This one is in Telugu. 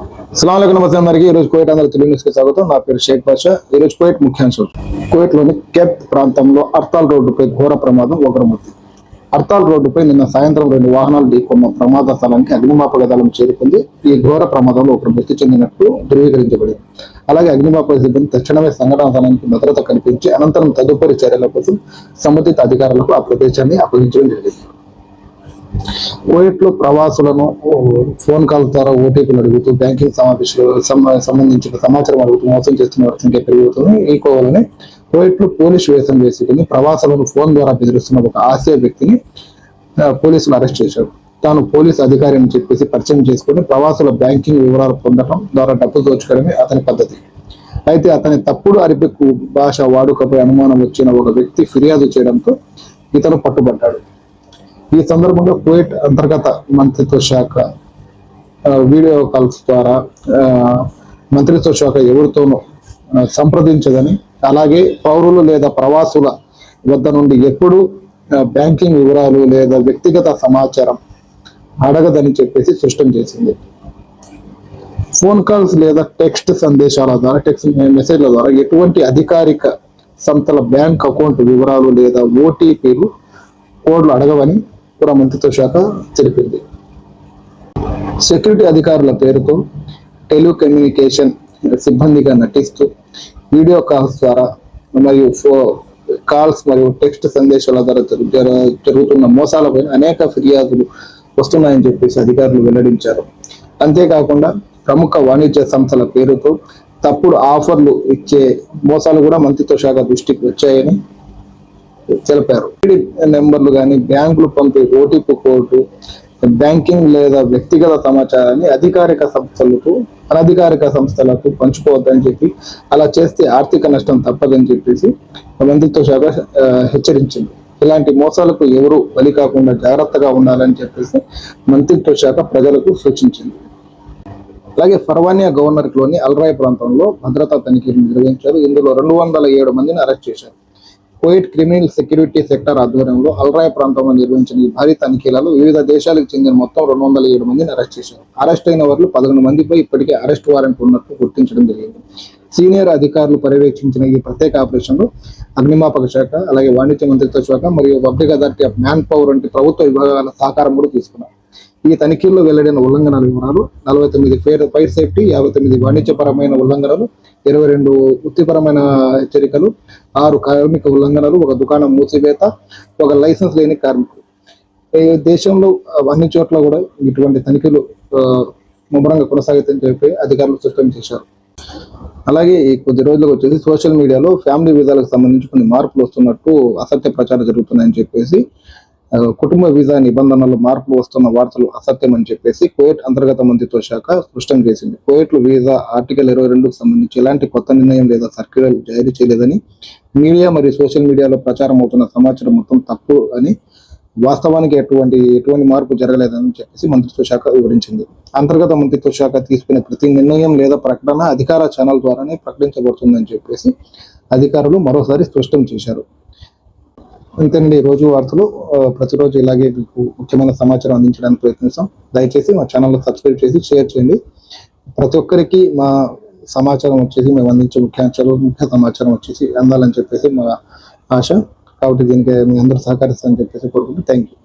అస్సలం నమస్తే అందరికీ. ఈరోజు కోయట్ అందరూ తెలుగు న్యూస్కి స్వాగతం. నా పేరు షేక్ బాషా. ఈరోజు కోయట్ ముఖ్యాంశాలు కోయట్లోని కెప్ ప్రాంతంలో అర్తాల్ రోడ్డుపై ఘోర ప్రమాదం ఒకరమూర్తి అర్తాల్ రోడ్డుపై నిన్న సాయంత్రం రెండు వాహనాలు ఢీకొన్న ప్రమాద స్థలానికి అగ్నిమాపక దళం చేరుకుంది. ఈ ఘోర ప్రమాదంలో ఒకరు మృతి చెందినట్టు ధృవీకరించబడింది. అలాగే అగ్నిమాపక సిబ్బంది తక్షణమే సంఘటన స్థలానికి భద్రత కల్పించి అనంతరం తదుపరి చర్యల కోసం సంబంధిత అధికారులకు ఆ ప్రదేశాన్ని అప్పగించడం జరిగింది. ఓఎట్లో ప్రవాసులను ఫోన్ కాల్ ద్వారా ఓటీపీలు అడుగుతూ బ్యాంకింగ్ సమావేశాలు సంబంధించిన సమాచారం అడుగుతూ మోసం చేస్తున్న వారి సంఖ్య పెరుగుతుంది ఈ కోవలని ఓఎట్లో పోలీసు వేషం వేసుకుని ప్రవాసులను ఫోన్ ద్వారా బెదిరిస్తున్న ఒక ఆసియా వ్యక్తిని పోలీసులు అరెస్ట్ చేశారు. తాను పోలీసు అధికారి అని చెప్పేసి పరిచయం చేసుకుని ప్రవాసుల బ్యాంకింగ్ వివరాలు పొందడం ద్వారా డబ్బు దోచుకోవడమే అతని పద్ధతి. అయితే అతని తప్పుడు అరిపెక్కు భాష వాడుకపై అనుమానం వచ్చిన ఒక వ్యక్తి ఫిర్యాదు చేయడంతో ఇతను పట్టుబడ్డాడు. ఈ సందర్భంగా కువైట్ అంతర్గత మంత్రిత్వ శాఖ వీడియో కాల్స్ ద్వారా మంత్రిత్వ శాఖ ఎవరితోనూ సంప్రదించదని అలాగే పౌరులు లేదా ప్రవాసుల వద్ద నుండి ఎప్పుడు బ్యాంకింగ్ వివరాలు లేదా వ్యక్తిగత సమాచారం అడగదని చెప్పేసి స్పష్టం చేసింది. ఫోన్ కాల్స్ లేదా టెక్స్ట్ సందేశాల ద్వారా టెక్స్ట్ మెసేజ్ల ద్వారా ఎటువంటి అధికారిక సంస్థల బ్యాంక్ అకౌంట్ వివరాలు లేదా ఓటీపీలు కోడ్లు అడగవని కూడా మంత్రిత్వ శాఖ తెలిపింది. సెక్యూరిటీ అధికారుల పేరుతో టెలికమ్యూనికేషన్ సిబ్బందిగా నటిస్తూ వీడియో కాల్స్ ద్వారా మరియు ఫో కాల్స్ మరియు టెక్స్ట్ సందేశాల ద్వారా జరుగుతున్న మోసాలపై అనేక ఫిర్యాదులు వస్తున్నాయని చెప్పేసి అధికారులు వెల్లడించారు. అంతేకాకుండా ప్రముఖ వాణిజ్య సంస్థల పేరుతో తప్పుడు ఆఫర్లు ఇచ్చే మోసాలు కూడా మంత్రిత్వ శాఖ దృష్టికి వచ్చాయని తెలిపారు. నెంబర్లు కానీ బ్యాంకులు పంపే ఓటీపీ కోడ్ బ్యాంకింగ్ లేదా వ్యక్తిగత సమాచారాన్ని అధికారిక సంస్థలకు అనధికారిక సంస్థలకు పంచుకోవద్దని చెప్పి అలా చేస్తే ఆర్థిక నష్టం తప్పదని చెప్పేసి మంత్రిత్వ శాఖ హెచ్చరించింది. ఇలాంటి మోసాలకు ఎవరు బలి కాకుండా జాగ్రత్తగా ఉండాలని చెప్పేసి మంత్రిత్వ శాఖ ప్రజలకు సూచించింది. అలాగే ఫర్వానియా గవర్నర్లోని అల్రాయ్ ప్రాంతంలో భద్రతా తనిఖీలు నిర్వహించారు. ఇందులో రెండు వందల ఏడు మందిని అరెస్ట్ చేశారు. కువైట్ క్రిమినల్ సెక్యూరిటీ సెక్టర్ ఆధ్వర్యంలో అల్రాయ్ ప్రాంతంలో నిర్వహించిన ఈ భారీ తనిఖీలలో వివిధ దేశాలకు చెందిన మొత్తం రెండు వందల ఏడు మందిని అరెస్ట్ చేశారు. అరెస్ట్ అయిన వారిలో పదకొండు మందిపై ఇప్పటికే అరెస్ట్ వారెంట్ ఉన్నట్టు గుర్తించడం జరిగింది. సీనియర్ అధికారులు పర్యవేక్షించిన ఈ ప్రత్యేక ఆపరేషన్లో అగ్నిమాపక శాఖ అలాగే వాణిజ్య మంత్రిత్వ శాఖ మరియు public authority of manpower వంటి ప్రభుత్వ విభాగాల సహకారం కూడా తీసుకున్నారు. ఈ తనిఖీల్లో వెల్లడిన ఉల్లంఘనల వివరాలు నలభై తొమ్మిది ఫైర్ ఫైర్ సేఫ్టీ యాభై తొమ్మిది వాణిజ్యపరమైన ఉల్లంఘనలు ఇరవై రెండు వృత్తిపరమైన హెచ్చరికలు ఆరు కార్మిక ఉల్లంఘనలు ఒక దుకాణం మూసివేత ఒక లైసెన్స్ లేని కార్మికులు. దేశంలో అన్ని చోట్ల కూడా ఇటువంటి తనిఖీలు ముమ్మరంగా కొనసాగుతాయని చెప్పి అధికారులు స్పష్టం చేశారు. అలాగే ఈ కొద్ది రోజులకు వచ్చేసి సోషల్ మీడియాలో ఫ్యామిలీ వీసాలకు సంబంధించి కొన్ని మార్పులు వస్తున్నట్టు అసత్య ప్రచారం జరుగుతున్నాయని చెప్పేసి కుటుంబ వీసా నిబంధనలు మార్పులు వస్తున్న వార్తలు అసత్యం అని చెప్పేసి కోయట్ అంతర్గత మంత్రిత్వ శాఖ స్పష్టం చేసింది. కోయట్లు వీసా ఆర్టికల్ ఇరవై రెండుకు సంబంధించి ఎలాంటి కొత్త నిర్ణయం లేదా సర్క్యులర్ జారీ చేయలేదని మీడియా మరియు సోషల్ మీడియాలో ప్రచారం అవుతున్న సమాచారం మొత్తం తప్పు అని వాస్తవానికి ఎటువంటి ఎటువంటి మార్పు జరగలేదని చెప్పేసి మంత్రిత్వ శాఖ వివరించింది. అంతర్గత మంత్రిత్వ శాఖ తీసుకునే ప్రతి నిర్ణయం లేదా ప్రకటన అధికార ఛానల్ ద్వారానే ప్రకటించబడుతుందని చెప్పేసి అధికారులు మరోసారి స్పష్టం చేశారు. అంతేనండి ఈ రోజు వార్తలు ప్రతిరోజు ఇలాగే మీకు ముఖ్యమైన సమాచారం అందించడానికి ప్రయత్నిస్తాం. దయచేసి మా ఛానల్ సబ్స్క్రైబ్ చేసి షేర్ చేయండి. ప్రతి ఒక్కరికి మా సమాచారం వచ్చేసి మేము అందించే ముఖ్యాంశాలు ముఖ్య సమాచారం వచ్చేసి అందాలని చెప్పేసి మా ఆశ. కాబట్టి దీనికి మీ అందరూ సహకరిస్తారని చెప్పేసి కోరుకుంటూ థ్యాంక్ యూ